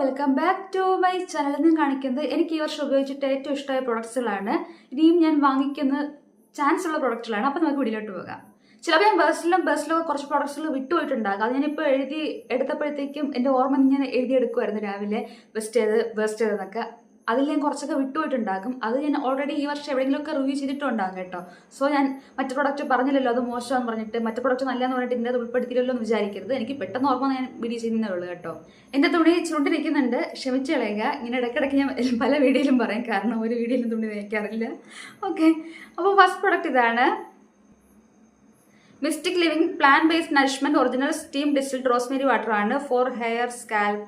Welcome back to my channel ഞാൻ കാണിക്കുന്നത് എനിക്ക് ഈ വർഷം ഉപയോഗിച്ചിട്ട് ഏറ്റവും ഇഷ്ടമായ പ്രൊഡക്ട്സുകളാണ് ഇനിയും ഞാൻ വാങ്ങിക്കുന്ന ചാൻസ് ഉള്ള പ്രൊഡക്റ്റുകളാണ് അപ്പോൾ നമുക്ക് വീഡിയോട്ട് പോകാം. ചിലപ്പോൾ ഞാൻ ബസ്സിലും ബസ്സിലും കുറച്ച് പ്രൊഡക്ട്സുകൾ വിട്ടുപോയിട്ടുണ്ടാകും. അത് ഞാനിപ്പോൾ എഴുതി എടുത്തപ്പോഴത്തേക്കും എന്റെ ഓർമ്മ ഞാൻ എഴുതിയെടുക്കുമായിരുന്നു രാവിലെ. ബെസ്റ്റ് ചെയ്ത് ബെസ്റ്റ് ചെയ്തെന്നൊക്കെ. അതിൽ ഞാൻ കുറച്ചൊക്കെ വിട്ടുപോയിട്ടുണ്ടാകും. അത് ഞാൻ ഓൾറെഡി ഈ വർഷം എവിടെയെങ്കിലുമൊക്കെ റിവ്യൂ ചെയ്തിട്ടുണ്ടാകും കേട്ടോ. സോ ഞാൻ മറ്റു പ്രൊഡക്റ്റ് പറഞ്ഞില്ലല്ലോ അത് മോശമാണെന്ന് പറഞ്ഞിട്ട് മറ്റു പ്രൊഡക്റ്റ് നല്ലതെന്ന് പറഞ്ഞിട്ട് ഇതിന്റെ അത് ഉൾപ്പെടുത്തിയില്ലല്ലോ എന്ന് വിചാരിക്കരുത്. എനിക്ക് പെട്ടെന്ന് ഓർമ്മ ഞാൻ വീഡിയോ ചെയ്യുന്നേ ഉള്ളൂ കേട്ടോ. എന്റെ തുണി ചുണ്ടിരിക്കുന്നുണ്ട് ക്ഷമിച്ച് കളയുക. ഇങ്ങനെ ഇടയ്ക്കിടയ്ക്ക് ഞാൻ പല വീഡിയോയിലും പറയാം. കാരണം ഒരു വീഡിയോയിലും തുണി നയിക്കാറില്ല ഓക്കെ അപ്പോൾ ഫസ്റ്റ് പ്രൊഡക്റ്റ് ഇതാണ് mystic living plant based nourishment original steam distilled rosemary water ആണ്. For hair scalp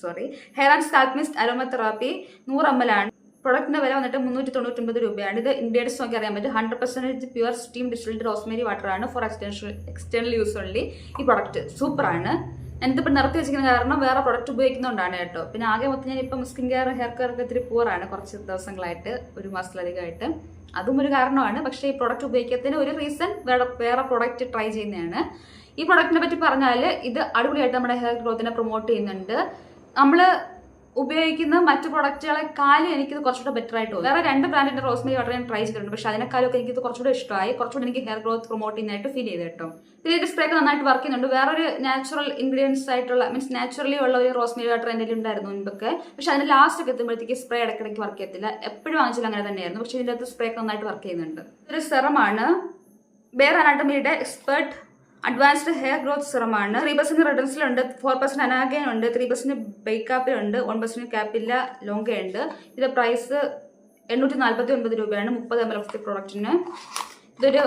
sorry hair and scalp mist aromatherapy നൂറ് എം എൽ ആണ്. പ്രൊഡക്റ്റിന്റെ വില വന്നിട്ട് മുന്നൂറ്റി തൊണ്ണൂറ്റൊമ്പത് രൂപയാണ്. ഇത് ഇന്ത്യയുടെ നോക്കി അറിയാൻ പറ്റും. Hundred percentage pure steam distilled rosemary water ആണ് for extension external use only ഈ പ്രൊഡക്റ്റ് സൂപ്പറാണ് ഞാനിതിപ്പോൾ നിർത്തി വെച്ചിരിക്കുന്ന കാരണം വേറെ പ്രൊഡക്റ്റ് ഉപയോഗിക്കുന്നതുകൊണ്ടാണ് കേട്ടോ. പിന്നെ ആകെ മൊത്തം ഞാൻ ഇപ്പം സ്കിൻ കെയർ ഹെയർ കെയർ ഒക്കെ ഇത്തിരി പൂറാണ് കുറച്ച് ദിവസങ്ങളായിട്ട് ഒരു മാസത്തിലധികമായിട്ട്. അതും ഒരു കാരണമാണ്. പക്ഷേ ഈ പ്രൊഡക്റ്റ് ഉപയോഗിക്കാത്തതിന് ഒരു റീസൺ വേറെ വേറെ പ്രൊഡക്റ്റ് ട്രൈ ചെയ്യുന്നതാണ്. ഈ പ്രൊഡക്റ്റിനെ പറ്റി പറഞ്ഞാൽ ഇത് അടിപൊളിയായിട്ട് നമ്മുടെ ഹെയർ ഗ്രോത്തിനെ പ്രൊമോട്ട് ചെയ്യുന്നുണ്ട്. നമ്മൾ ഉപയോഗിക്കുന്ന മറ്റു പ്രൊഡക്റ്റുകളെക്കാളും എനിക്കിത് കുറച്ചുകൂടെ ബെറ്റർ ആയിട്ട് വേറെ രണ്ട് ബ്രാൻഡിന്റെ റോസ്മേരി വാട്ടർ ഞാൻ ട്രൈ ചെയ്തിട്ടുണ്ട്. പക്ഷേ അതിനേക്കാളൊക്കെ എനിക്കിത് കുറച്ചുകൂടെ ഇഷ്ടമായി. കുറച്ചുകൂടെ എനിക്ക് ഹെയർ ഗ്രോത്ത് പ്രൊമോട്ട് ചെയ്യുന്നതായിട്ട് ഫീൽ ചെയ്തു കേട്ടോ. പിന്നെ ഇത് സ്പ്രേ ഒക്കെ നന്നായിട്ട് വർക്ക് ചെയ്യുന്നുണ്ട്. വേറൊരു നാച്ചുറൽ ഇൻഗ്രീഡിയൻസ് ആയിട്ടുള്ള മീൻസ് നാച്ചുറലി ഉള്ള ഒരു റോസ്മേരി വാട്ടർ എന്റെ ഉണ്ടായിരുന്നു മുൻപൊക്കെ. പക്ഷേ അതിന് ലാസ്റ്റ് ഒക്കെ എത്തുമ്പോഴത്തേക്ക് സ്പ്രേ ഇടയ്ക്കിടയ്ക്ക് വർക്ക് ചെയ്യത്തില്ല. എപ്പോഴും വാങ്ങിച്ചാൽ അങ്ങനെ തന്നെയായിരുന്നു. പക്ഷേ ഇതിന്റെ അകത്ത് സ്പ്രേ ഒക്കെ നന്നായിട്ട് വർക്ക് ചെയ്യുന്നുണ്ട്. ഒരു സെറമാണ് ബെയർ അനാട്ടമിയുടെ എക്സ്പെർട്ട് അഡ്വാൻസ്ഡ് ഹെയർ ഗ്രോത്ത് സിറമാണ് ത്രീ പെർസെന്റ് റിഡൻസിലുണ്ട് ഫോർ പെർസെന്റ് അനാഗൻ ഉണ്ട് ത്രീ പെർസെന്റ് ബേക്കാപ്പിലുണ്ട് വൺ പെർസെന്റ് ക്യാപ്പില്ല ലോങ്ക ഉണ്ട് ഇത് പ്രൈസ് എണ്ണൂറ്റി നാൽപ്പത്തി ഒൻപത് രൂപയാണ് മുപ്പത് എം എൽ എഫ് പ്രൊഡക്റ്റിന് ഇതൊരു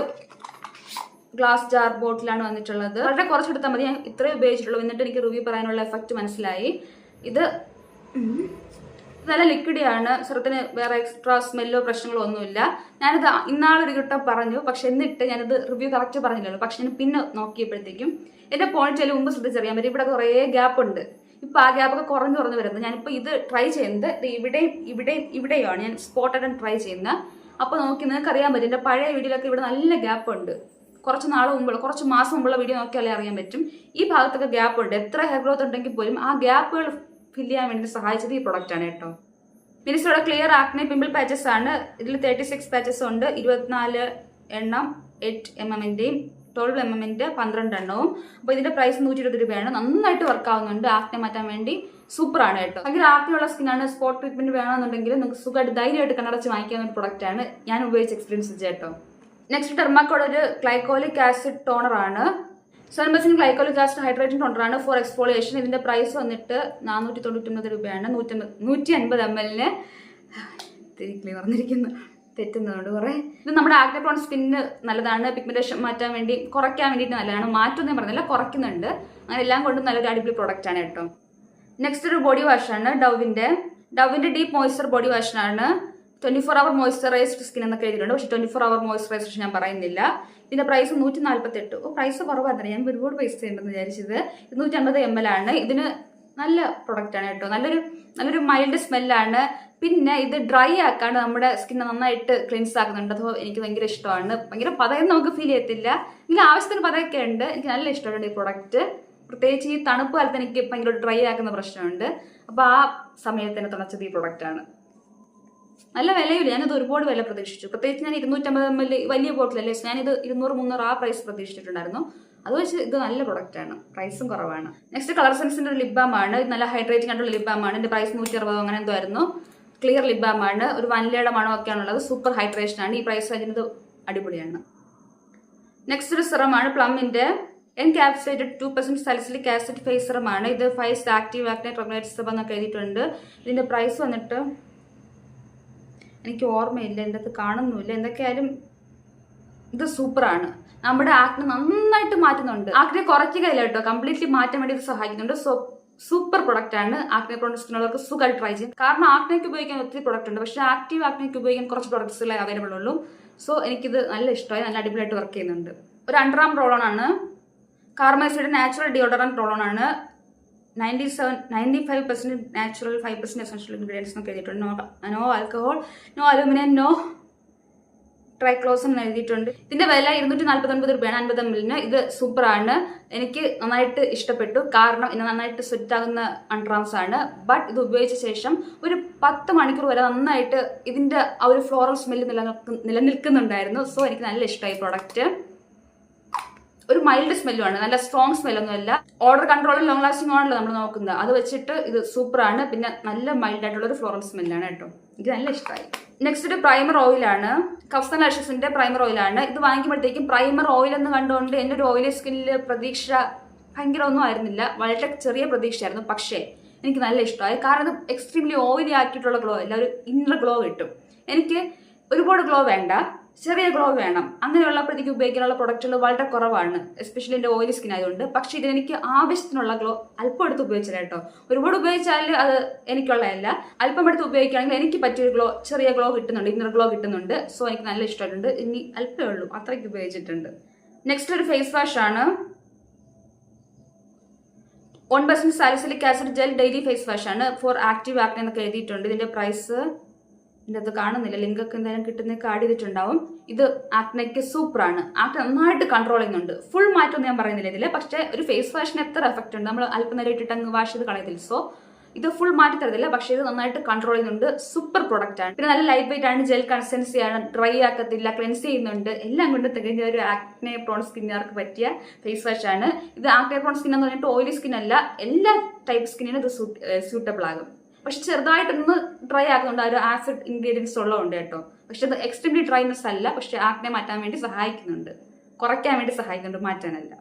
ഗ്ലാസ് ജാർ ബോട്ടിലാണ് വന്നിട്ടുള്ളത്. വളരെ കുറച്ചെടുത്താൽ മതി ഞാൻ ഇത്രയും ഉപയോഗിച്ചിട്ടുള്ളൂ. എന്നിട്ട് എനിക്ക് റിവ്യൂ പറയാനുള്ള എഫക്റ്റ് മനസ്സിലായി. ഇത് നല്ല ലിക്വിഡിയാണ് സ്വർത്തിന് വേറെ എക്സ്ട്രാ സ്മെല്ലോ പ്രശ്നങ്ങളോ ഒന്നുമില്ല. ഞാനിത് ഇന്നാളൊരു കിട്ടം പറഞ്ഞു. പക്ഷെ എന്നിട്ട് ഞാനിത് റിവ്യൂ കറക്റ്റ് പറഞ്ഞില്ലല്ലോ. പക്ഷെ ഞാൻ പിന്നെ നോക്കിയപ്പോഴത്തേക്കും എന്റെ പോയിന്റ് മുമ്പ് ശ്രദ്ധിച്ചറിയാൻ പറ്റും. ഇവിടെ കുറേ ഗ്യാപ്പ് ഉണ്ട്. ഇപ്പൊ ആ ഗ്യാപ്പൊക്കെ കുറഞ്ഞു കുറഞ്ഞു വരുന്നത് ഞാനിപ്പോൾ ഇത് ട്രൈ ചെയ്യുന്നത് ഇവിടെയും ഇവിടെയും ഇവിടെയാണ് ഞാൻ സ്പോട്ടഡ് ട്രൈ ചെയ്യുന്നത്. അപ്പോൾ നോക്കി നിങ്ങൾക്ക് അറിയാൻ പറ്റും. എന്റെ പഴയ വീഡിയോയിലൊക്കെ ഇവിടെ നല്ല ഗ്യാപ്പ് ഉണ്ട്. കുറച്ച് നാൾ മുമ്പുള്ള കുറച്ച് മാസം മുമ്പുള്ള വീഡിയോ നോക്കിയാലേ അറിയാൻ പറ്റും. ഈ ഭാഗത്തൊക്കെ ഗ്യാപ്പ് ഉണ്ട്. എത്ര ഹെയർ ഗ്രോത്ത് ഉണ്ടെങ്കിൽ പോലും ആ ഗ്യാപ്പുകൾ ഫില്ല് ചെയ്യാൻ വേണ്ടി സഹായിച്ചത് ഈ പ്രൊഡക്റ്റ് ആണ് കേട്ടോ. മിനിസ്റ്റോടെ ക്ലിയർ ആക്നെ പിമ്പിൾ പാച്ചസ് ആണ്. ഇതിൽ തേർട്ടി സിക്സ് പാച്ചസ് ഉണ്ട്. ഇരുപത്തിനാല് എണ്ണം എയ്റ്റ് എം എമ്മിന്റെയും ട്വൽവ് എം എമ്മിന്റെ പന്ത്രണ്ട് എണ്ണവും. അപ്പോൾ ഇതിന്റെ പ്രൈസ് നൂറ്റി ഇരുപത് രൂപയാണ്. നന്നായിട്ട് വർക്ക് ആവുന്നുണ്ട്. ആക്നെ മാറ്റാൻ വേണ്ടി സൂപ്പറാണ് കേട്ടോ. ഭയങ്കര ആക്നെയുള്ള സ്കിന്നാണ് സ്പോട്ട് ട്രീറ്റ്മെന്റ് വേണമെന്നുണ്ടെങ്കിൽ നിങ്ങൾക്ക് സുഖമായിട്ട് ധൈര്യമായിട്ട് കണ്ണടച്ച് വാങ്ങിക്കാവുന്ന ഒരു പ്രൊഡക്റ്റ് ആണ്. ഞാൻ ഉപയോഗിച്ച് എക്സ്പീരിയൻസ് കേട്ടോ. നെക്സ്റ്റ് ഡെർമാക്കോഡ് ഒരു ഗ്ലൈക്കോലിക് ആസിഡ് ടോണർ ആണ്. സൺബസിൻ ഗ്ലൈക്കോലിക് ടോണർ ആണ് ഫോർ എക്സ്ഫോളിയേഷൻ ഇതിന്റെ പ്രൈസ് വന്നിട്ട് നാനൂറ്റി തൊണ്ണൂറ്റൊമ്പത് രൂപയാണ്. നൂറ്റി അൻപത് എം എല്ലിന് തിരിക്കലി പറഞ്ഞിരിക്കുന്നു തെറ്റുന്നതുകൊണ്ട് കുറേ. ഇത് നമ്മുടെ ആക്നെ പ്രോൺ സ്കിന്നിന് നല്ലതാണ്. പിഗ്മെന്റേഷൻ മാറ്റാൻ വേണ്ടി കുറയ്ക്കാൻ വേണ്ടിയിട്ട് നല്ലതാണ്. മാറ്റൊന്നും പറഞ്ഞില്ല. കുറയ്ക്കുന്നുണ്ട്. അങ്ങനെ എല്ലാം കൊണ്ടും നല്ലൊരു അടിപൊളി പ്രോഡക്റ്റ് ആണ് കേട്ടോ. നെക്സ്റ്റ് ഒരു ബോഡി വാഷാണ് ഡവിന്റെ. ഡവിന്റെ deep moisture body വാഷാണ് twenty four hour moisturised skin എന്നൊക്കെ എഴുതിയിട്ടുണ്ട്. പക്ഷേ ട്വന്റി ഫോർ അവർ മോയ്സ്ചറൈസേഷൻ ഞാൻ പറയുന്നില്ല. ഇതിന്റെ പ്രൈസ് നൂറ്റി നാല്പത്തി എട്ട് പ്രൈസ് കുറവായിരുന്നു ഞാൻ ഒരുപാട് പൈസ ഉണ്ടെന്ന് വിചാരിച്ചത് ഇരുന്നൂറ്റി അമ്പത് എം എൽ ആണ്. ഇതിന് നല്ല പ്രൊഡക്റ്റ് ആണ് കേട്ടോ. നല്ലൊരു നല്ലൊരു മൈൽഡ് സ്മെല്ലാണ് പിന്നെ ഇത് ഡ്രൈ ആക്കാണ്ട് നമ്മുടെ സ്കിന്നെ നന്നായിട്ട് ക്ലിൻസ് ആക്കുന്നുണ്ട്. അപ്പോൾ എനിക്ക് ഭയങ്കര ഇഷ്ടമാണ്. ഭയങ്കര പതയം നമുക്ക് ഫീൽ ചെയ്യത്തില്ല. ഇതിന് ആവശ്യത്തിന് പതയൊക്കെ ഉണ്ട്. എനിക്ക് നല്ല ഇഷ്ടമുണ്ട് ഈ പ്രൊഡക്റ്റ് പ്രത്യേകിച്ച് ഈ തണുപ്പ് കാലത്ത് എനിക്ക് ഭയങ്കര ഡ്രൈ ആക്കുന്ന പ്രശ്നമുണ്ട്. അപ്പോൾ ആ സമയത്ത് തന്നെ തുണച്ചത് ഈ പ്രൊഡക്റ്റ് ആണ്. നല്ല വിലയില്ല ഞാനിത് ഒരുപാട് വില പ്രതീക്ഷിച്ചു. പ്രത്യേകിച്ച് ഞാൻ ഇരുന്നൂറ്റമ്പത് എം എൽ വലിയ ബോട്ടിലല്ലേ ഞാനിത് ഇരുന്നൂറ് മുന്നൂറ് ആ പ്രൈസ് പ്രതീക്ഷിച്ചിട്ടുണ്ടായിരുന്നു. അത് വെച്ച് ഇത് നല്ല പ്രൊഡക്റ്റാണ് പ്രൈസും കുറവാണ്. നെക്സ്റ്റ് കളർ സെൻസിന്റെ ഒരു ലിപ് ബാം ആണ്. ഇത് നല്ല ഹൈഡ്രേറ്റിംഗ് ആയിട്ടുള്ള ലിപ് ബാം ആണ്. ഇതിന്റെ പ്രൈസ് നൂറ്റി അറുപതോ അങ്ങനെ എന്തോ ആയിരുന്നു. ക്ലിയർ ലിപ് ബാം ആണ്. ഒരു വനിലയുടെ മണമൊക്കെയാണുള്ളത് സൂപ്പർ ഹൈഡ്രേഷൻ ആണ്. ഈ പ്രൈസ് അതിന് അടിപൊളിയാണ്. നെക്സ്റ്റ് ഒരു സിറമാണ് പ്ലമ്മിന്റെ encapsulated two percent salicylic acid face സിറമാണ് ഇത് fights active acne regulate serum എന്നൊക്കെ എഴുതിയിട്ടുണ്ട്. ഇതിന്റെ പ്രൈസ് വന്നിട്ട് എനിക്ക് ഓർമ്മയില്ല എന്റെ അത് കാണുന്നുമില്ല. എന്തൊക്കെയായാലും ഇത് സൂപ്പറാണ്. നമ്മുടെ ആക്നെ നന്നായിട്ട് മാറ്റുന്നുണ്ട്. ആക്നെ കുറയ്ക്കുകയില്ല കേട്ടോ. കംപ്ലീറ്റ്ലി മാറ്റാൻ വേണ്ടി ഇത് സഹായിക്കുന്നുണ്ട്. സോ സൂപ്പർ പ്രൊഡക്റ്റ് ആണ് ആക്നെ പ്രൊഡക്ട്സിനുള്ളവർക്ക് സുഖമായിട്ട് ട്രൈ ചെയ്യും. കാരണം ആക്നയ്ക്ക് ഉപയോഗിക്കാൻ ഒത്തിരി പ്രൊഡക്റ്റ് ഉണ്ട്. പക്ഷേ ആക്റ്റീവ് ആക്നയ്ക്ക് ഉപയോഗിക്കാൻ കുറച്ച് പ്രൊഡക്ട്സുകളെ അവൈലബിൾ ഉള്ളൂ. സോ എനിക്കിത് നല്ല ഇഷ്ടമായി. നല്ല അടിപൊളിയായിട്ട് വർക്ക് ചെയ്യുന്നുണ്ട്. ഒരു അണ്ടർ ആം റോളോൺ ആണ്. കാർമൈസൈഡ് നാച്ചുറൽ ഡിയോഡറൻ റോളോൺ ആണ്. Ninety seven ninety five percent natural five percent essential ingredients എന്നൊക്കെ എഴുതിയിട്ടുണ്ട്. No no alcohol no aluminium no triclosan എന്ന് എഴുതിയിട്ടുണ്ട്. ഇതിന്റെ വില ഇരുന്നൂറ്റി നാൽപ്പത്തി ഒൻപത് രൂപയാണ് അൻപത് എം എല്ലിന് ഇത് സൂപ്പറാണ് എനിക്ക് നന്നായിട്ട് ഇഷ്ടപ്പെട്ടു. കാരണം ഇത് നന്നായിട്ട് സെറ്റ് ആകുന്ന അൺട്രാംസ് ആണ്. ബട്ട് ഇത് ഉപയോഗിച്ച ശേഷം ഒരു പത്ത് മണിക്കൂർ വരെ നന്നായിട്ട് ഇതിന്റെ ആ ഒരു ഫ്ലോറൽ സ്മെല്ല് നിലനിൽക്കു നിലനിൽക്കുന്നുണ്ടായിരുന്നു. സോ എനിക്ക് നല്ല ഇഷ്ടമായി പ്രോഡക്റ്റ് ഒരു മൈൽഡ് സ്മെല്ലുമാണ് നല്ല സ്ട്രോങ് സ്മെല്ലൊന്നുമല്ല ഓർഡർ കൺട്രോളും ലോങ് ലാസ്റ്റിംഗ് ആണല്ലോ നമ്മൾ നോക്കുന്നത്. അത് വെച്ചിട്ട് ഇത് സൂപ്പറാണ് പിന്നെ നല്ല മൈൽഡ് ആയിട്ടുള്ള ഒരു ഫ്ലോറൽ സ്മെല്ലാണ് കേട്ടോ. എനിക്ക് നല്ല ഇഷ്ടമായി നെക്സ്റ്റ് ഒരു പ്രൈമർ ഓയിലാണ് കഫ്സൻ ലാഷസിന്റെ പ്രൈമർ ഓയിലാണ് ഇത് വാങ്ങിക്കുമ്പോഴത്തേക്കും പ്രൈമർ ഓയിൽ എന്ന് കണ്ടുകൊണ്ട് എന്റെ ഒരു ഓയിലി സ്കിന്നിൽ പ്രതീക്ഷ ഭയങ്കര ഒന്നും ആയിരുന്നില്ല. വളരെ ചെറിയ പ്രതീക്ഷയായിരുന്നു. പക്ഷേ എനിക്ക് നല്ല ഇഷ്ടമായി കാരണം ഇത് എക്സ്ട്രീംലി ഓയിലി ആക്കിയിട്ടുള്ള ഗ്ലോ അല്ല. ഒരു ഇന്നർ ഗ്ലോ കിട്ടും. എനിക്ക് ഒരുപാട് ഗ്ലോ വേണ്ട. ചെറിയ ഗ്ലോ വേണം. അങ്ങനെയുള്ളപ്പോഴത്തേക്ക് ഉപയോഗിക്കാനുള്ള പ്രൊഡക്റ്റുകൾ വളരെ കുറവാണ്. എസ്പെഷ്യലി എന്റെ ഓയിലി സ്കിൻ ആയതുകൊണ്ട്. പക്ഷേ ഇതിനെനിക്ക് ആവശ്യത്തിനുള്ള ഗ്ലോ അല്പം എടുത്ത് ഉപയോഗിച്ചാൽ കേട്ടോ. ഒരുപാട് ഉപയോഗിച്ചാൽ അത് എനിക്കുള്ളതല്ല. അല്പം എടുത്ത് ഉപയോഗിക്കുകയാണെങ്കിൽ എനിക്ക് പറ്റിയൊരു ഗ്ലോ ചെറിയ ഗ്ലോ കിട്ടുന്നുണ്ട്. ഇന്നർ ഗ്ലോ കിട്ടുന്നുണ്ട്. സോ എനിക്ക് നല്ല ഇഷ്ടമായിട്ടുണ്ട്. ഇനി അല്പമേ ഉള്ളൂ. അത്രയ്ക്ക് ഉപയോഗിച്ചിട്ടുണ്ട്. നെക്സ്റ്റ് ഒരു ഫേസ് വാഷ് ആണ്. One percent salicylic acid gel daily face wash ആണ്. ഫോർ ആക്റ്റീവ് ആക്നെ എന്നൊക്കെ എഴുതിയിട്ടുണ്ട്. ഇതിന്റെ പ്രൈസ് ഇതിന്റെ അത് കാണുന്നില്ല. ലിങ്കൊക്കെ എന്തായാലും കിട്ടുന്ന ആഡ് ചെയ്തിട്ടുണ്ടാവും. ഇത് ആക്നയ്ക്ക് സൂപ്പറാണ്. ആക്നെ നന്നായിട്ട് കൺട്രോൾ ചെയ്യുന്നുണ്ട് ഫുൾ മാറ്റം ഞാൻ പറയുന്നില്ല ഇതിൽ പക്ഷേ ഒരു ഫേസ് വാഷിന് എത്ര എഫക്റ്റ് ഉണ്ട്? നമ്മൾ അല്പനേരം ഇട്ടിട്ട് അങ്ങ് വാഷ് ചെയ്ത് കളയത്തില്ല. സോ ഇത് ഫുൾ മാറ്റി തരത്തില്ല. പക്ഷേ ഇത് നന്നായിട്ട് കൺട്രോൾ ചെയ്യുന്നുണ്ട് സൂപ്പർ പ്രോഡക്റ്റ് ആണ്. പിന്നെ നല്ല ലൈറ്റ് വെയിറ്റ് ആണ്. ജെൽ കൺസിസ്റ്റൻസി ആണ്. ഡ്രൈ ആക്കത്തില്ല. ക്ലെൻസ് ചെയ്യുന്നുണ്ട്. എല്ലാം കൊണ്ട് തികഞ്ഞ ഒരു ആക്നെ പ്രോൺ സ്കിന്നുകാർക്ക് പറ്റിയ ഫേസ് വാഷ് ആണ്. ഇത് ആക്നെ പ്രോൺ സ്കിൻ എന്ന് പറഞ്ഞിട്ട് ഓയിലി സ്കിൻ അല്ല. എല്ലാ ടൈപ്പ് സ്കിന്നിനും ഇത് സ്യൂട്ടബിൾ ആകും. പക്ഷെ ചെറുതായിട്ടൊന്ന് ഡ്രൈ ആക്കുന്നുണ്ട്. ആ ഒരു ആസിഡ് ഇൻഗ്രീഡിയൻസ് ഉള്ളതുകൊണ്ട് കേട്ടോ. പക്ഷെ അത് എക്സ്ട്രീംലി ഡ്രൈനെസ് അല്ല. പക്ഷെ ആക്നെ മാറ്റാൻ വേണ്ടി സഹായിക്കുന്നുണ്ട്. കുറയ്ക്കാൻ വേണ്ടി സഹായിക്കുന്നുണ്ട്. മാറ്റാനല്ല.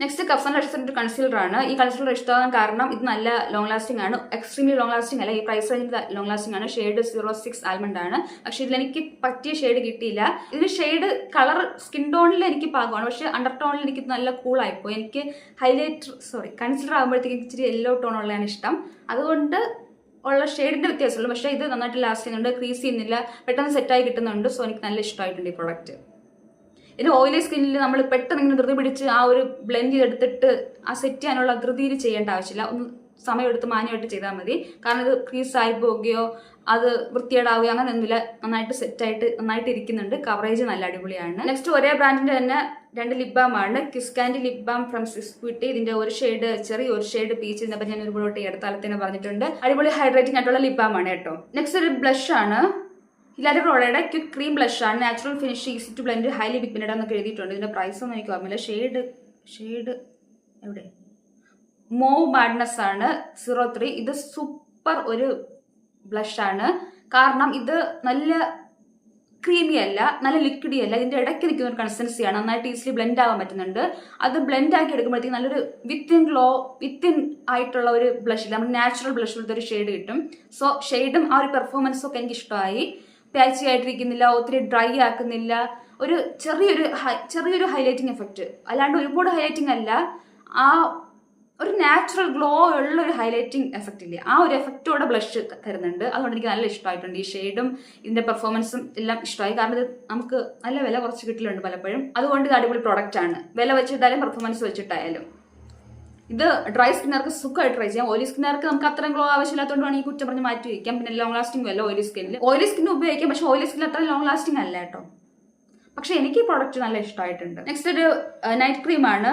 നെക്സ്റ്റ് കഫ്സൺ റെസ്റ്റോറന്റ് കൺസീലർ ആണ്. ഈ കൺസീലർ ഇഷ്ടമാകാൻ കാരണം ഇത് നല്ല ലോങ് ലാസ്റ്റിംഗ് ആണ്. എക്സ്ട്രീംലി ലോങ് ലാസ്റ്റിംഗ് അല്ല. ഈ പ്രൈസ് റേഞ്ചിൽ ലോങ് ലാസ്റ്റിംഗ് ആണ്. ഷെയ്ഡ് സീറോ സിക്സ് ആൽമണ്ട് ആണ്. പക്ഷെ ഇതിലെനിക്ക് പറ്റിയ ഷെയ്ഡ് കിട്ടിയില്ല. ഇതിന് ഷെയ്ഡ് കളർ സ്കിൻ ടോണിൽ എനിക്ക് പാകമാണ്. പക്ഷെ അണ്ടർ ടോണിൽ എനിക്ക് നല്ല കൂൾ ആയിപ്പോയി. എനിക്ക് ഹൈലൈറ്റർ സോറി കൺസീലർ ആകുമ്പോഴത്തേക്ക് ഇച്ചിരി യെല്ലോ ടോൺ ഉള്ളതാണ് ഇഷ്ടം. അതുകൊണ്ട് ഉള്ള ഷെയ്ഡിന്റെ വ്യത്യാസമുള്ളൂ പക്ഷേ ഇത് നന്നായിട്ട് ലാസ്റ്റ് ചെയ്യുന്നുണ്ട്. ക്രീസ് ചെയ്യുന്നില്ല. പെട്ടെന്ന് സെറ്റായി കിട്ടുന്നുണ്ട്. സോ എനിക്ക് നല്ല ഇഷ്ടമായിട്ടുണ്ട് ഈ പ്രൊഡക്റ്റ് ഇത് ഓയിലി സ്കിന്നിൽ നമ്മൾ പെട്ടെന്ന് ഇങ്ങനെ ധൃതി പിടിച്ച് ആ ഒരു ബ്ലെൻഡ് ചെയ്തെടുത്തിട്ട് ആ സെറ്റ് ചെയ്യാനുള്ള ധൃതിയിൽ ചെയ്യേണ്ട ആവശ്യമില്ല. ഒന്ന് സമയമെടുത്ത് മാന്യമായിട്ട് ചെയ്താൽ മതി. കാരണം ഇത് ക്രീസ് ആയി പോവുകയോ അത് വൃത്തിയേടാവുകയോ അങ്ങനെ ഒന്നുമില്ല നന്നായിട്ട് സെറ്റായിട്ട് നന്നായിട്ട് ഇരിക്കുന്നുണ്ട്. കവറേജ് നല്ല അടിപൊളിയാണ്. നെക്സ്റ്റ് ഒരേ ബ്രാൻഡിന്റെ തന്നെ രണ്ട് ലിപ് ബാം ആണ്. Kiss candy lip balm from സിസ്ക്വിറ്റി ഇതിന്റെ ഒരു ഷെയ്ഡ് ചെറിയ ഒരു ഷെയ്ഡ് പീച്ച് ഇതിനെ ഞാൻ ഒരു ഈ അടുത്ത പറഞ്ഞിട്ടുണ്ട്. അടിപൊളി ഹൈഡ്രേറ്റിംഗ് ആയിട്ടുള്ള ലിപ് ബാം ആണ് കേട്ടോ. നെക്സ്റ്റ് ഒരു ബ്ലഷ് ആണ്. ഹിലാരി റോഡയുടെ ക്വിക്ക് ക്രീം ബ്ലഷ് ആണ്. Natural finish easy to blend highly pigmented എന്നൊക്കെ എഴുതിയിട്ടുണ്ട് ഇതിന്റെ പ്രൈസ് ഒന്നും എനിക്ക് ഓർമ്മയില്ല. ഷെയ്ഡ് ഷെയ്ഡ് എവിടെ? മോവ് മാഡ്നസ് ആണ്. സീറോ ത്രീ ഇത് സൂപ്പർ ഒരു ബ്ലഷ് ആണ്. കാരണം ഇത് നല്ല ക്രീമി അല്ല നല്ല ലിക്വിഡി അല്ല ഇതിന്റെ ഇടയ്ക്ക് നിൽക്കുന്ന ഒരു കൺസിസ്റ്റൻസിയാണ് നന്നായിട്ട് ഈസിലി ബ്ലെൻഡ് ആവാൻ പറ്റുന്നുണ്ട്. അത് ബ്ലെൻഡ് ആക്കി എടുക്കുമ്പോഴത്തേക്ക് നല്ലൊരു വിത്തിൻ ഗ്ലോ വിത്തിൻ ആയിട്ടുള്ള ഒരു ബ്ലഷ് നമ്മൾ നാച്ചുറൽ ബ്ലഷ് പോലത്തെ ഒരു ഷെയ്ഡ് കിട്ടും. സോ ഷെയ്ഡും ആ ഒരു പെർഫോമൻസും ഒക്കെ എനിക്ക് ഇഷ്ടമായി. പാച്ചി ആയിട്ടിരിക്കുന്നില്ല ഒത്തിരി ഡ്രൈ ആക്കുന്നില്ല ഒരു ചെറിയൊരു ചെറിയൊരു ഹൈലൈറ്റിംഗ് എഫക്റ്റ് അല്ലാണ്ട് ഒരുപാട് ഹൈലൈറ്റിംഗ് അല്ല ആ ഒരു നാച്ചുറൽ ഗ്ലോ ഉള്ള ഒരു ഹൈലൈറ്റിംഗ് എഫക്റ്റ് ഇല്ലേ? ആ ഒരു എഫക്റ്റോടെ ബ്ലഷ് തരുന്നുണ്ട്. അതുകൊണ്ട് എനിക്ക് നല്ല ഇഷ്ടമായിട്ടുണ്ട്. ഈ ഷെയ്ഡും ഇതിന്റെ പെർഫോമൻസും എല്ലാം ഇഷ്ടമായി. കാരണം ഇത് നമുക്ക് നല്ല വില കുറച്ച് കിട്ടലുണ്ട് പലപ്പോഴും. അതുകൊണ്ട് ഇത് അടിപൊളി പ്രോഡക്റ്റ് ആണ്. വില വെച്ചിട്ടായാലും പെർഫോമൻസ് വെച്ചിട്ടായാലും. ഇത് ഡ്രൈ സ്കിന്നർക്ക് സുഖമായിട്ട് ട്രൈ ചെയ്യാം. ഓയിലി സ്കിന്നർക്ക് നമുക്ക് അത്രയും ഗ്ലോ ആവശ്യമില്ലാത്തതുകൊണ്ട് ഈ കുറ്റം പറഞ്ഞ് മാറ്റി വയ്ക്കാം. പിന്നെ ലോങ് ലാസ്റ്റിംഗ് അല്ല ഓയിലി സ്കിന്നിൽ ഓയിലി സ്കിൻ ഉപയോഗിക്കാം പക്ഷേ ഓയിലി സ്കിൻ അത്ര ലോങ് ലാസ്റ്റിംഗ് അല്ല കേട്ടോ. പക്ഷെ എനിക്ക് ഈ പ്രോഡക്റ്റ് നല്ല ഇഷ്ടമായിട്ടുണ്ട്. നെക്സ്റ്റ് ഒരു നൈറ്റ് ക്രീമാണ്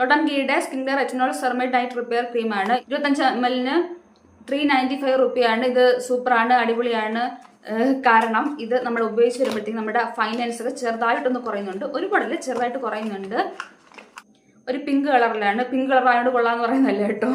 ടൊട്ടൻഗിയുടെ skin care ethanol ceramide night repair ക്രീമാണ്. ഇരുപത്തഞ്ച് എം എല്ലിന് ത്രീ നയന്റി ഫൈവ് റുപ്പിയാണ്. ഇത് സൂപ്പറാണ് അടിപൊളിയാണ്. കാരണം ഇത് നമ്മൾ ഉപയോഗിച്ച് വരുമ്പോഴത്തേക്കും നമ്മുടെ ഫൈനാൻസ് ഒക്കെ ചെറുതായിട്ടൊന്ന് കുറയുന്നുണ്ട്. ഒരുപാടില്ല ചെറുതായിട്ട് കുറയുന്നുണ്ട്. ഒരു പിങ്ക് കളറിലാണ്. പിങ്ക് കളർ ആയതുകൊണ്ട് കൊള്ളാന്ന് പറയുന്നതല്ല കേട്ടോ.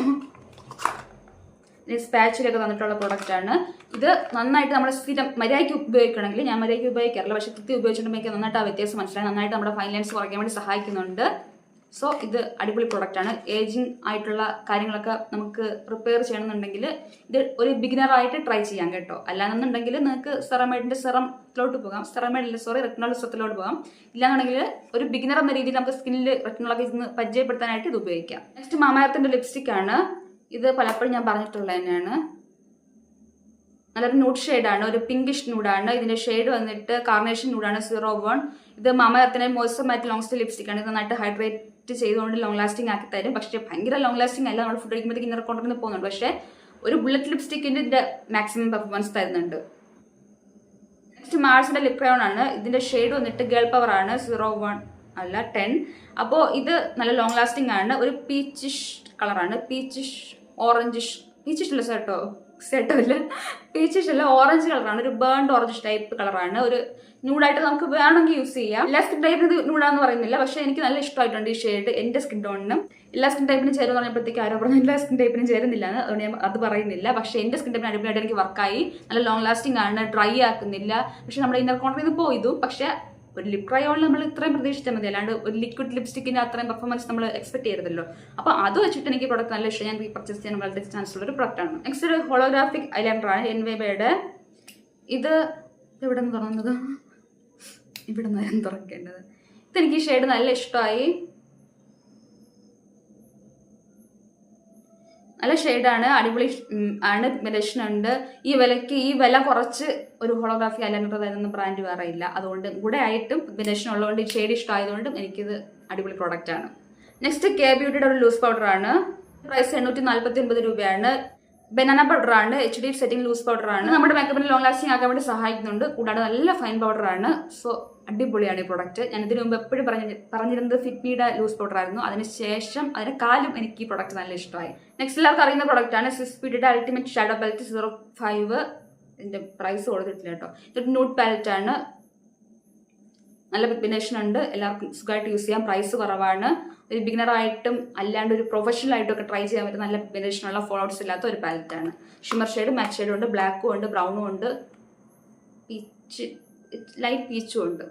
സ്പാച്ചിലൊക്കെ തന്നിട്ടുള്ള പ്രോഡക്റ്റ് ആണ്. ഇത് നന്നായിട്ട് നമ്മൾ സ്ഥിരം മര്യാദയ്ക്ക് ഉപയോഗിക്കണമെങ്കിൽ ഞാൻ മര്യാദയ്ക്ക് ഉപയോഗിക്കാറില്ല. പക്ഷെ കൃത്യം ഉപയോഗിച്ചിട്ടുണ്ടെങ്കിൽ നന്നായിട്ട് ആ വ്യത്യാസം മനസ്സിലായി. നന്നായിട്ട് നമ്മുടെ ഫൈനാൻസ് കുറയ്ക്കാൻ വേണ്ടി സഹായിക്കുന്നുണ്ട്. സോ ഇത് അടിപൊളി പ്രോഡക്റ്റ് ആണ്. ഏജിങ് ആയിട്ടുള്ള കാര്യങ്ങളൊക്കെ നമുക്ക് പ്രിപ്പയർ ചെയ്യണമെന്നുണ്ടെങ്കിൽ ഇത് ഒരു ബിഗിനറായിട്ട് ട്രൈ ചെയ്യാം കേട്ടോ. അല്ലാന്നുണ്ടെങ്കിൽ നിങ്ങൾക്ക് സെറമൈഡിന്റെ സെറത്തിലോട്ട് പോകാം. സെറമൈഡില്ല സോറി റെറ്റിനോൾ സെറത്തിലോട്ട് പോകാം. ഇല്ലാന്നുണ്ടെങ്കിൽ ഒരു ബിഗിനർ എന്ന രീതിയിൽ നമുക്ക് സ്കിന്നിൽ റെറ്റിനോളൊക്കെ ഇന്ന് പരിചയപ്പെടുത്താനായിട്ട് ഇത് ഉപയോഗിക്കാം. നെക്സ്റ്റ് മാമായത്തിന്റെ ലിപ്സ്റ്റിക് ആണ്. ഇത് പലപ്പോഴും ഞാൻ പറഞ്ഞിട്ടുള്ളത് തന്നെയാണ്. നല്ലൊരു ന്യൂഡ് ഷെയ്ഡാണ് ഒരു പിങ്കിഷ് ന്യൂഡാണ് ഇതിന്റെ ഷെയ്ഡ് വന്നിട്ട് കാർണേഷൻ ന്യൂഡാണ് സീറോ വൺ ഇത് മാമയത്തിന്റെ moisture matte long stay lipstick ആണ്. ഇത് നന്നായിട്ട് ഹൈഡ്രേറ്റ് ചെയ്തുകൊണ്ട് ലോങ് ലാസ്റ്റിംഗ് ആക്കി തരും. പക്ഷേ ഭയങ്കര ലോങ് ലാസ്റ്റിംഗ് അല്ല. നമ്മൾ ഫുഡ് കഴിക്കുമ്പോഴത്തേക്ക് ഇങ്ങനെ കൊണ്ടുവന്ന് പോകുന്നുണ്ട്. പക്ഷേ ഒരു ബുള്ളറ്റ് ലിപ്സ്റ്റിക്കിന്റെ മാക്സിമം പെർഫോമൻസ് തരുന്നുണ്ട്. നെക്സ്റ്റ് മാർസിന്റെ ലിപ് ക്രയോൺ ആണ്. ഇതിന്റെ ഷെയ്ഡ് വന്നിട്ട് ഗേൾ പവർ ആണ്. സീറോ വൺ അല്ല ടെൻ അപ്പോൾ ഇത് നല്ല ലോങ് ലാസ്റ്റിംഗ് ആണ്. ഒരു പീച്ചിഷ് കളറാണ് പീച്ചിഷ് ഓറഞ്ചിഷ് പീച്ചിഷ് അല്ല സെട്ടോ സെട്ടോ ഇല്ല പീച്ചിഷ് അല്ല ഓറഞ്ച് കളറാണ് ഒരു ബേൺഡ് ഓറഞ്ച് ടൈപ്പ് കളറാണ് ഒരു ന്യൂഡായിട്ട് നമുക്ക് വേണമെങ്കിൽ യൂസ് ചെയ്യാം. എല്ലാ സ്കിൻ ടൈപ്പിന് ഇത് ന്യൂഡാന്ന് പറയുന്നില്ല. പക്ഷെ എനിക്ക് നല്ല ഇഷ്ടമായിട്ടുണ്ട് ഈ ഷെയ്ഡ് എന്റെ സ്കിൻ ടോണിനും എല്ലാ സ്കിൻ ടൈപ്പിനും ചേരുമെന്ന് പറഞ്ഞപ്പോഴത്തേക്ക് ആരോ പറഞ്ഞു എല്ലാ സ്കിൻ ടൈപ്പിനും ചേരുന്നില്ല എന്ന് അതുകൊണ്ട് ഞാൻ അത് പറയുന്നില്ല. പക്ഷെ എന്റെ സ്കിൻ ടൈപ്പിന് അടിപൊളിയായിട്ട് എനിക്ക് വർക്കായി നല്ല ലോങ് ലാസ്റ്റിംഗ് ആണ്. ഡ്രൈ ആക്കുന്നില്ല. പക്ഷെ നമ്മുടെ ഇന്നർ കോൺട്രിൽ നിന്ന് പക്ഷേ ഒരു ലിപ് ക്രയോണിൽ നമ്മൾ ഇത്രയും പ്രതീക്ഷിച്ചാൽ മതി. അല്ലാണ്ട് ഒരു ലിക്വിഡ് ലിപ്സ്റ്റിക്കിന്റെ അത്രയും പെർഫോമൻസ് നമ്മൾ എക്സ്പെക്ട് ചെയ്തല്ലോ അപ്പോൾ അത് വെച്ചിട്ട് എനിക്ക് പ്രൊഡക്റ്റ് നല്ല ഇഷ്ടം. ഞാൻ പർച്ചേസ് ചെയ്യാൻ വളരെ ചാൻസ് ഉള്ള ഒരു പ്രൊഡക്റ്റ് ആണ്. നെക്സ്റ്റ് ഒരു ഹോളോഗ്രാഫിക് ഐലൈനർ ആണ് എൻ വേബയുടെ ഇത് എവിടെ നിന്ന് തുറന്നത്? ഇവിടെ നിന്ന് തുറക്കേണ്ടത്. ഇതെനിക്ക് ഈ ഷെയ്ഡ് നല്ല ഇഷ്ടമായി. നല്ല ഷെയ്ഡാണ് അടിപൊളി ആണ് മെലഷൻ ഉണ്ട്. ഈ വിലയ്ക്ക് ഈ വില കുറച്ച് ഒരു ഹോളോഗ്രാഫി അലണ്ടർ തരുന്ന ബ്രാൻഡ് വേറെ ഇല്ല. അതുകൊണ്ട് കൂടെ ആയിട്ടും മെലഷൻ ഉള്ളതുകൊണ്ട് ഈ ഷെയ്ഡ് ഇഷ്ടമായതുകൊണ്ടും എനിക്കിത് അടിപൊളി പ്രോഡക്റ്റ് ആണ്. നെക്സ്റ്റ് കെ ബ്യൂട്ടിയുടെ ഒരു ലൂസ് പൗഡർ ആണ്. പ്രൈസ് എണ്ണൂറ്റി നാൽപ്പത്തി ഒൻപത് രൂപയാണ്. ബനാന പൗഡർ ആണ് H D setting loose powder ആണ്. നമ്മുടെ മേക്കപ്പിന് ലോങ് ലാസ്റ്റിംഗ് ആക്കാൻ വേണ്ടി സഹായിക്കുന്നുണ്ട്. കൂടാതെ നല്ല ഫൈൻ പൗഡർ ആണ്. സോ അടിപൊളിയാണ് ഈ പ്രൊഡക്റ്റ് ഞാൻ ഇതിനു മുമ്പ് എപ്പോഴും പറഞ്ഞ പറഞ്ഞിരുന്നത് ഫിറ്റ്ബിയുടെ ലൂസ് പൗഡർ ആയിരുന്നു. അതിനുശേഷം അതിന് കാലും എനിക്ക് ഈ പ്രൊഡക്റ്റ് നല്ല ഇഷ്ടമായി. നെക്സ്റ്റ് എല്ലാവർക്കും അറിയുന്ന പ്രൊഡക്റ്റ് ആണ് സിസ്പീഡിയുടെ ultimate shadow belt zero five ഇതിന്റെ പ്രൈസ് കൊടുത്തിട്ടില്ല കേട്ടോ. ഇതൊരു ന്യൂഡ് പാലറ്റ് ആണ്. നല്ല പ്രിപ്പറേഷൻ ഉണ്ട്. എല്ലാവർക്കും സുഖമായിട്ട് യൂസ് ചെയ്യാം. പ്രൈസ് കുറവാണ്. ഒരു ബിഗിനർ ആയിട്ടും അല്ലാണ്ട് ഒരു പ്രൊഫഷണൽ ആയിട്ടും ഒക്കെ ട്രൈ ചെയ്യാൻ പറ്റുന്ന നല്ല കോമ്പിനേഷൻ ഉള്ള ഫോളോട്ട്സ് ഇല്ലാത്ത ഒരു പാലറ്റ് ആണ്. ഷിമർ ഷെയ്ഡ് മാറ്റ് ഷെയ്ഡും ഉണ്ട് ബ്ലാക്കും ഉണ്ട് ബ്രൗണും ഉണ്ട്. പീച്ച് ലൈറ്റ് പീച്ചും ഉണ്ട്.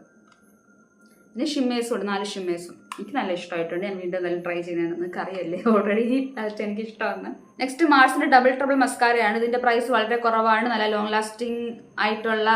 പിന്നെ ഷിമ്മേഴ്സും ഉണ്ട്. നാല് ഷിമ്മേഴ്സും എനിക്ക് നല്ല ഇഷ്ടമായിട്ടുണ്ട്. ഞാൻ വീണ്ടും എന്തായാലും ട്രൈ ചെയ്യുന്നതാണ്. നിങ്ങൾക്ക് അറിയല്ലേ ഓൾറെഡി ഈ പാലറ്റ് എനിക്ക് ഇഷ്ടമാണ്. നെക്സ്റ്റ് മാർസിന്റെ ഡബിൾ ട്രബിൾ മസ്കാരയാണ് ഇതിന്റെ പ്രൈസ് വളരെ കുറവാണ്. നല്ല ലോങ് ലാസ്റ്റിംഗ് ആയിട്ടുള്ള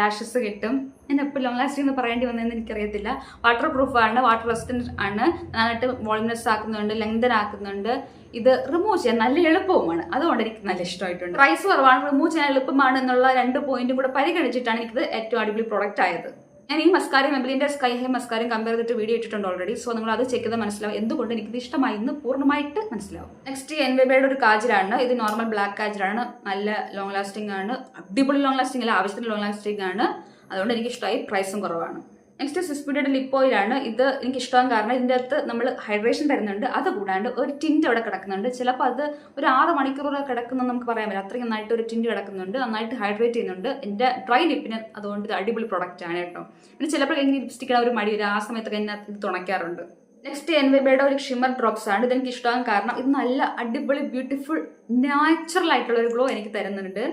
ലാഷസ് കിട്ടും. ഞാൻ എപ്പോൾ ലോങ് ലാസ്റ്റിംഗ് എന്ന് പറയേണ്ടി വന്നതെന്ന് എനിക്കറിയത്തില്ല. വാട്ടർ ആണ് വാട്ടർ റെസിസ്റ്റന്റ് ആണ്. നന്നായിട്ട് വോളിനസ് ആക്കുന്നുണ്ട് ലെങ്തൻ ആക്കുന്നുണ്ട്. ഇത് റിമൂവ് ചെയ്യാൻ നല്ല എളുപ്പവുമാണ്. അതുകൊണ്ട് എനിക്ക് നല്ല ഇഷ്ടമായിട്ടുണ്ട്. പ്രൈസ് കുറവാണ് റിമൂവ് ചെയ്യാൻ എളുപ്പമാണ് എന്നുള്ള രണ്ട് പോയിന്റും കൂടെ പരിഗണിച്ചിട്ടാണ് എനിക്കിത് ഏറ്റവും അടിപൊളി പ്രോഡക്റ്റ് ആയത്. ഞാൻ ഈ മസ്കാരയും മെബിലിന്റെ സ്കൈ ഹൈ മസ്കാരയും കമ്പയർ ചെയ്തിട്ട് വീഡിയോ ഇട്ടിട്ടുണ്ട് ഓൾറെഡി സോ നിങ്ങൾ അത് ചെക്ക് ചെയ്താൽ മനസ്സിലാവും. എന്തുകൊണ്ട് എനിക്കിത് ഇഷ്ടമായി എന്ന് പൂർണമായിട്ട് മനസ്സിലാവും. നെക്സ്റ്റ് എൻ ബേബയുടെ ഒരു കാജലാണ്. ഇത് നോർമൽ ബ്ലാക്ക് കാജലാണ്. നല്ല ലോങ് ലാസ്റ്റിംഗ് ആണ്. അടിപൊളി ലോങ് ലാസ്റ്റിംഗ് അല്ല ആവശ്യത്തിന് ലോങ് ലാസ്റ്റിംഗ് ആണ്. അതുകൊണ്ട് എനിക്ക് ഇഷ്ടമായി പ്രൈസും കുറവാണ്. നെക്സ്റ്റ് സിസ്പിഡിയുടെ ലിപ്പ് ഓയിലാണ് ഇത് എനിക്ക് ഇഷ്ടമാകാൻ കാരണം ഇതിന്റെ അകത്ത് നമ്മൾ ഹൈഡ്രേഷൻ തരുന്നുണ്ട്. അത് കൂടാണ്ട് ഒരു ടിന്റ് അവിടെ കിടക്കുന്നുണ്ട്. ചിലപ്പോൾ അത് ഒരു ആറ് മണിക്കൂർ കിടക്കുന്നു നമുക്ക് പറയാൻ പറ്റില്ല. അത്രയും നന്നായിട്ട് ഒരു ടിന്റ് കിടക്കുന്നുണ്ട്. നന്നായിട്ട് ഹൈഡ്രേറ്റ് ചെയ്യുന്നുണ്ട്. എന്റെ ഡ്രൈ ലിപ്പിന് അതുകൊണ്ട് ഇത് അടിപൊളി പ്രൊഡക്റ്റ് ആണ് കേട്ടോ. പിന്നെ ചിലപ്പോൾ എനിക്ക് ലിപ്സ്റ്റിക്കിന് ഒരു മടി വരും ആ സമയത്തൊക്കെ എന്നെ ഇത് തുണയ്ക്കാറുണ്ട്. നെക്സ്റ്റ് എൻവെബയുടെ ഒരു ഷിമർ ഡ്രോപ്സ് ആണ്. ഇതെനിക്ക് ഇഷ്ടമാകാൻ കാരണം ഇത് നല്ല അടിപൊളി ബ്യൂട്ടിഫുൾ നാച്ചുറൽ ആയിട്ടുള്ള ഒരു ഗ്ലോ എനിക്ക് തരുന്നുണ്ട്.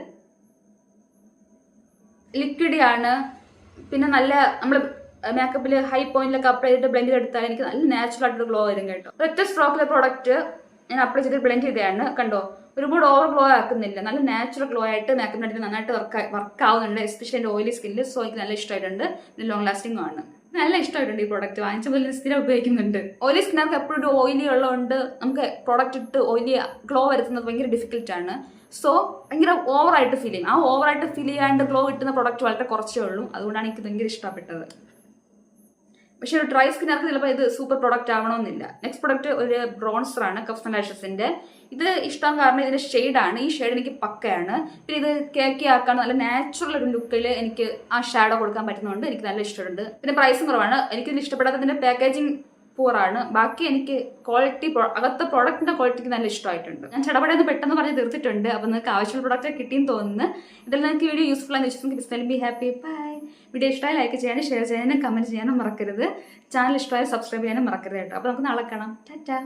ലിക്വിഡി ആണ്. പിന്നെ നല്ല നമ്മൾ മേക്കപ്പിൽ ഹൈ പോയിന്റിലൊക്കെ അപ്ലൈ ചെയ്തിട്ട് ബ്ലെൻഡ് ചെയ്തെടുത്താൽ എനിക്ക് നല്ല നാച്ചുറൽ ആയിട്ടുള്ള ഗ്ലോ വരും കേട്ടോ. ഒറ്റ സ്ട്രോക്കിലെ പ്രോഡക്റ്റ് ഞാൻ അപ്ലൈ ചെയ്തിട്ട് ബ്ലെൻഡ് ചെയ്തതാണ്. കണ്ടോ? ഒരുപാട് ഓവർ ഗ്ലോ ആക്കുന്നില്ല. നല്ല നാച്ചുറൽ ഗ്ലോ ആയിട്ട് മേക്കപ്പ് നടിച്ച് നന്നായിട്ട് വർക്ക് വർക്ക് ആവുന്നുണ്ട്. എസ്പെഷ്യലി എന്റെ ഓയിലി സ്കിന്നിൽ സോ എനിക്ക് നല്ല ഇഷ്ടമായിട്ടുണ്ട്. ലോങ് ലാസ്റ്റിംഗ് ആണ്. നല്ല ഇഷ്ടമായിട്ടുണ്ട് ഈ പ്രോഡക്റ്റ് പോലെ സ്ഥിരം ഉപയോഗിക്കുന്നുണ്ട്. ഓയിലി സ്കിന്നർക്ക് എപ്പോഴും ഒരു ഓയിലി ഉള്ളതുകൊണ്ട് നമുക്ക് പ്രോഡക്റ്റ് ഇട്ട് ഓയിലി ഗ്ലോ വരുത്തുന്നത് ഭയങ്കര ഡിഫിക്കൽട്ട് ആണ്. സോ ഭയങ്കര ഓവറായിട്ട് ഫീൽ ചെയ്യും. ആ ഓവറായിട്ട് ഫീൽ ചെയ്യാണ്ട് ഗ്ലോ കിട്ടുന്ന പ്രോഡക്റ്റ് വളരെ കുറച്ചേ ഉള്ളൂ. അതുകൊണ്ടാണ് എനിക്ക് ഭയങ്കര ഇഷ്ടപ്പെട്ടത്. പക്ഷെ ഒരു ഡ്രൈ സ്കിന്നർക്ക് ചിലപ്പോൾ ഇത് സൂപ്പർ പ്രൊഡക്റ്റ് ആവണമെന്നില്ല. നെക്സ്റ്റ് പ്രൊഡക്റ്റ് ഒരു ബ്രോൺസർ ആണ് കഫ്സൺ ലാഷസിന്റെ ഇത് ഇഷ്ടം കാരണം ഇതിന്റെ ഷെയ്ഡാണ് ഈ ഷെയ്ഡ് എനിക്ക് പക്കയാണ്. പിന്നെ ഇത് കേക്കി ആക്കാൻ നല്ല നാച്ചുറൽ ഒരു ലുക്കിൽ എനിക്ക് ആ ഷാഡോ കൊടുക്കാൻ പറ്റുന്നതുകൊണ്ട് എനിക്ക് നല്ല ഇഷ്ടമുണ്ട്. പിന്നെ പ്രൈസും കുറവാണ്. എനിക്ക് ഇതിൽ ഇഷ്ടപ്പെടാത്തതിന്റെ പാക്കേജിങ് പൂറാണ് ബാക്കി എനിക്ക് ക്വാളിറ്റി അകത്തെ പ്രോഡക്റ്റിന്റെ ക്വാളിറ്റിക്ക് നല്ല ഇഷ്ടമായിട്ടുണ്ട്. ഞാൻ ചടപടയെന്ന് പെട്ടെന്ന് പറഞ്ഞ് തീർത്തിട്ടുണ്ട്. അപ്പോൾ നിങ്ങൾക്ക് ആവശ്യമുള്ള പ്രോഡക്റ്റ് കിട്ടിയെന്ന് തോന്നുന്നു. ഇതിൽ നിങ്ങൾക്ക് വീഡിയോ യൂസ്ഫുൾ ആണെന്ന് വെച്ചിട്ടുണ്ടെങ്കിൽ ബി ഹാപ്പി ബൈ വീഡിയോ ഇഷ്ടമായി ലൈക്ക് ചെയ്യാനും ഷെയർ ചെയ്യാനും കമന്റ് ചെയ്യാനും മറക്കരുത്. ചാനൽ ഇഷ്ടമായി സബ്സ്ക്രൈബ് ചെയ്യാനും മറക്കരുത് കേട്ടോ. അപ്പോൾ നമുക്ക് നാളെ കാണാം. ടാറ്റാ